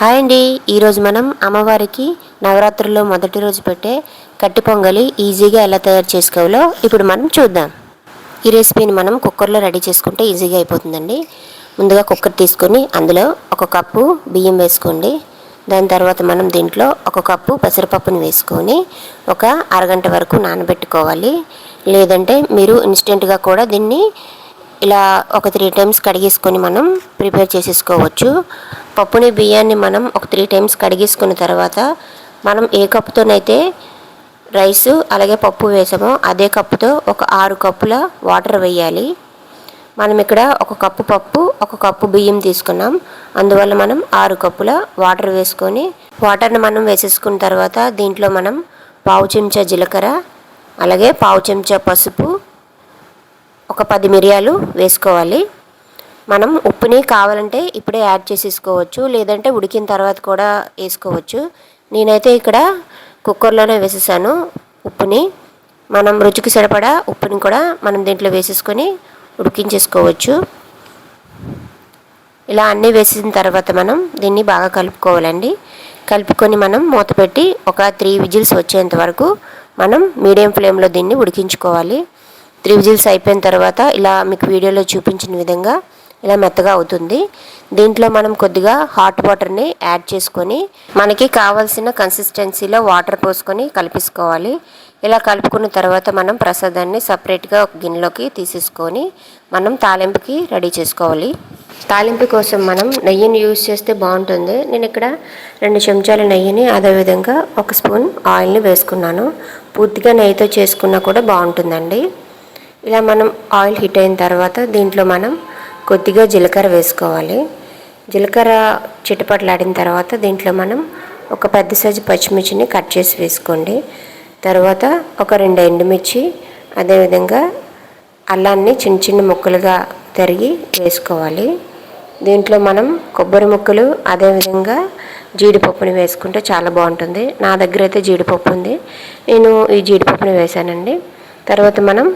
Hi అండి. ఈరోజు మనం అమ్మవారికి నవరాత్రుల్లో మొదటి రోజు పెట్టే కట్టి పొంగలి ఈజీగా ఎలా తయారు చేసుకోవాలో ఇప్పుడు మనం చూద్దాం. ఈ రెసిపీని మనం కుక్కర్లో రెడీ చేసుకుంటే ఈజీగా అయిపోతుందండి. ముందుగా కుక్కర్ తీసుకొని అందులో ఒక కప్పు బియ్యం వేసుకోండి. దాని తర్వాత మనం దీంట్లో ఒక కప్పు పెసరపప్పుని వేసుకొని ఒక అరగంట వరకు నానబెట్టుకోవాలి. లేదంటే మీరు ఇన్స్టెంట్గా కూడా దీన్ని ఇలా ఒక త్రీ టైమ్స్ కడిగేసుకొని మనం ప్రిపేర్ చేసేసుకోవచ్చు. పప్పుని బియ్యాన్ని మనం ఒక త్రీ టైమ్స్ కడిగేసుకున్న తర్వాత మనం ఏ కప్పుతోనైతే రైస్ అలాగే పప్పు వేసామో అదే కప్పుతో ఒక ఆరు కప్పుల వాటర్ వేయాలి. మనం ఇక్కడ ఒక కప్పు పప్పు ఒక కప్పు బియ్యం తీసుకున్నాం. అందువల్ల మనం ఆరు కప్పుల వాటర్ వేసుకొని వాటర్ని మనం వేసేసుకున్న తర్వాత దీంట్లో మనం పావు చెంచా జీలకర్ర అలాగే పావు చెంచా పసుపు ఒక పది మిరియాలు వేసుకోవాలి. మనం ఉప్పుని కావాలంటే ఇప్పుడే యాడ్ చేసేసుకోవచ్చు లేదంటే ఉడికిన తర్వాత కూడా వేసుకోవచ్చు. నేనైతే ఇక్కడ కుక్కర్లోనే వేసేసాను ఉప్పుని. మనం రుచికి సరిపడా ఉప్పుని కూడా మనం దీంట్లో వేసేసుకొని ఉడికించేసుకోవచ్చు. ఇలా అన్నీ వేసిన తర్వాత మనం దీన్ని బాగా కలుపుకోవాలండి. కలుపుకొని మనం మూత పెట్టి ఒక త్రీ విజిల్స్ వచ్చేంత వరకు మనం మీడియం ఫ్లేమ్లో దీన్ని ఉడికించుకోవాలి. త్రీ విజిల్స్ అయిపోయిన తర్వాత ఇలా మీకు వీడియోలో చూపించిన విధంగా ఇలా మెత్తగా అవుతుంది. దీంట్లో మనం కొద్దిగా హాట్ వాటర్ని యాడ్ చేసుకొని మనకి కావాల్సిన కన్సిస్టెన్సీలో వాటర్ పోసుకొని కలిపేసుకోవాలి. ఇలా కలుపుకున్న తర్వాత మనం ప్రసాదాన్ని సపరేట్గా ఒక గిన్నెలోకి తీసేసుకొని మనం తాలింపుకి రెడీ చేసుకోవాలి. తాలింపు కోసం మనం నెయ్యిని యూజ్ చేస్తే బాగుంటుంది. నేను ఇక్కడ రెండు చెంచాల నెయ్యిని అదేవిధంగా ఒక స్పూన్ ఆయిల్ని వేసుకున్నాను. పూర్తిగా నెయ్యితో చేసుకున్నా కూడా బాగుంటుందండి. ఇలా మనం ఆయిల్ హీట్ అయిన తర్వాత దీంట్లో మనం కొద్దిగా జీలకర్ర వేసుకోవాలి. జీలకర్ర చిటపట్లాడిన తర్వాత దీంట్లో మనం ఒక పెద్ద సైజు పచ్చిమిర్చిని కట్ చేసి వేసుకోండి. తర్వాత ఒక రెండు ఎండుమిర్చి అదేవిధంగా అల్లాన్ని చిన్న చిన్న ముక్కలుగా తరిగి వేసుకోవాలి. దీంట్లో మనం కొబ్బరి ముక్కలు అదేవిధంగా జీడిపప్పుని వేసుకుంటే చాలా బాగుంటుంది. నా దగ్గర అయితే జీడిపప్పు ఉంది. నేను ఈ జీడిపప్పుని వేసానండి. తర్వాత మనం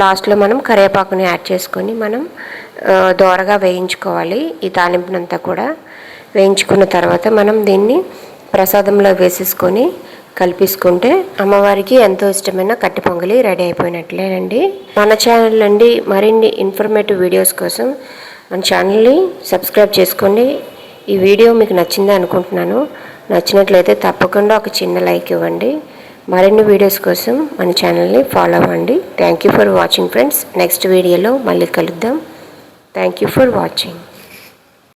లాస్ట్లో మనం కరివేపాకుని యాడ్ చేసుకొని మనం దోరగా వేయించుకోవాలి ఈ తాలింపునంతా కూడా. వేయించుకున్న తర్వాత మనం దీన్ని ప్రసాదంలో వేసేసుకొని కలిపేసుకుంటే అమ్మవారికి ఎంతో ఇష్టమైన కట్టి పొంగలి రెడీ అయిపోయినట్లేనండి. మన ఛానల్ నుండి మరిన్ని ఇన్ఫర్మేటివ్ వీడియోస్ కోసం మన ఛానల్ని సబ్స్క్రైబ్ చేసుకోండి. ఈ వీడియో మీకు నచ్చింది అనుకుంటున్నాను. నచ్చినట్లయితే తప్పకుండా ఒక చిన్న లైక్ ఇవ్వండి. మరిన్ని వీడియోస్ కోసం మన ఛానల్ని ఫాలో అవ్వండి. Thank you for watching friends next వీడియోలో మళ్ళీ కలుద్దాం. Thank you for watching